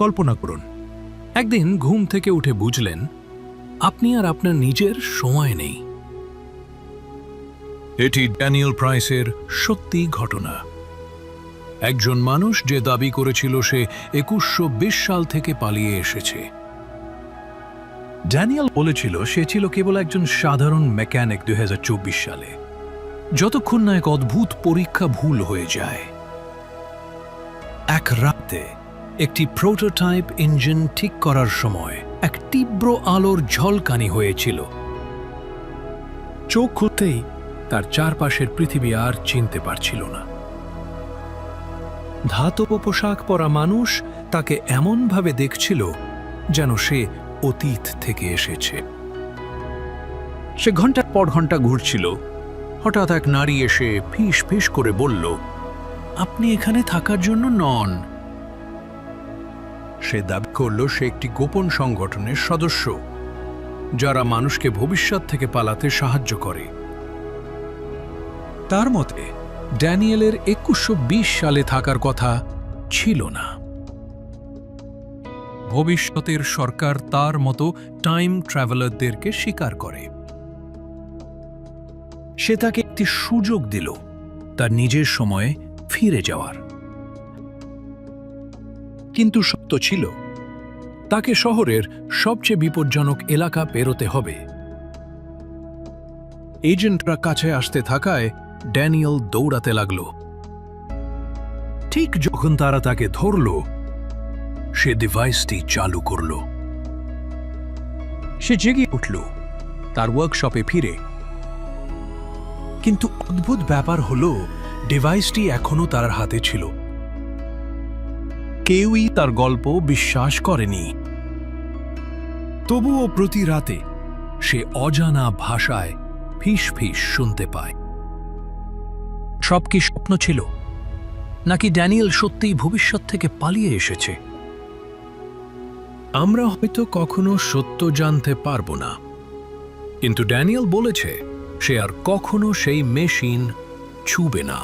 কল্পনা করুন। একদিন ঘুম থেকে উঠে বুঝলেন, আপনি আর আপনার নিজের সময় নেই। এটি ড্যানিয়েল প্রাইসের সত্যি ঘটনা। একজন মানুষ যে দাবি করেছিল সে একুশশো সাল থেকে পালিয়ে এসেছে। ড্যানিয়েল বলেছিল, সে ছিল কেবল একজন সাধারণ মেকানিক দুই হাজার চব্বিশ সালে। যতক্ষণ না এক অদ্ভুত পরীক্ষা ভুল হয়ে যায়, এক রাতে একটি প্রোটোটাইপ ইঞ্জিন ঠিক করার সময় এক তীব্র আলোর ঝলকানি হয়েছিল। চোখ খুলতেই তার চারপাশের পৃথিবী আর চিনতে পারছিল না। ধাতব পোশাক পরা মানুষ তাকে এমনভাবে দেখছিল যেন সে অতীত থেকে এসেছে। সে ঘণ্টার পর ঘণ্টা ঘুরছিল। হঠাৎ এক নারী এসে ফিস ফিস করে বলল, আপনি এখানে থাকার জন্য নন। সে দাবি করল সে একটি গোপন সংগঠনের সদস্য, যারা মানুষকে ভবিষ্যৎ থেকে পালাতে সাহায্য করে। তার মতে, ড্যানিয়েলের একুশশো সালে থাকার কথা ছিল না। ভবিষ্যতের সরকার তার মতো টাইম ট্রাভেলারদেরকে স্বীকার করে। সে তাকে একটি সুযোগ দিল, তার নিজের সময়ে ফিরে যাওয়ার। কিন্তু সত্য ছিল। তাকে শহরের সবচেয়ে বিপজ্জনক এলাকা পেরোতে হবে। এজেন্টরা কাছে আসতে থাকায় ড্যানিয়েল দৌড়াতে লাগল। ঠিক যখন তারা তাকে ধরল, সে ডিভাইসটি চালু করল। সে জেগে উঠল, তার ওয়ার্কশপে ফিরে। কিন্তু অদ্ভুত ব্যাপার হল, ডিভাইসটি এখনও তার হাতে ছিল। কেউই তার গল্প বিশ্বাস করেনি। তবুও প্রতি রাতে সে অজানা ভাষায় ফিস ফিস শুনতে পায়। সব কি স্বপ্ন ছিল? নাকি ড্যানিয়েল সত্যিই ভবিষ্যৎ থেকে পালিয়ে এসেছে? আমরা হয়তো কখনো সত্য জানতে পারব না। কিন্তু ড্যানিয়েল বলেছে, সে আর কখনো সেই মেশিন ছুবে না।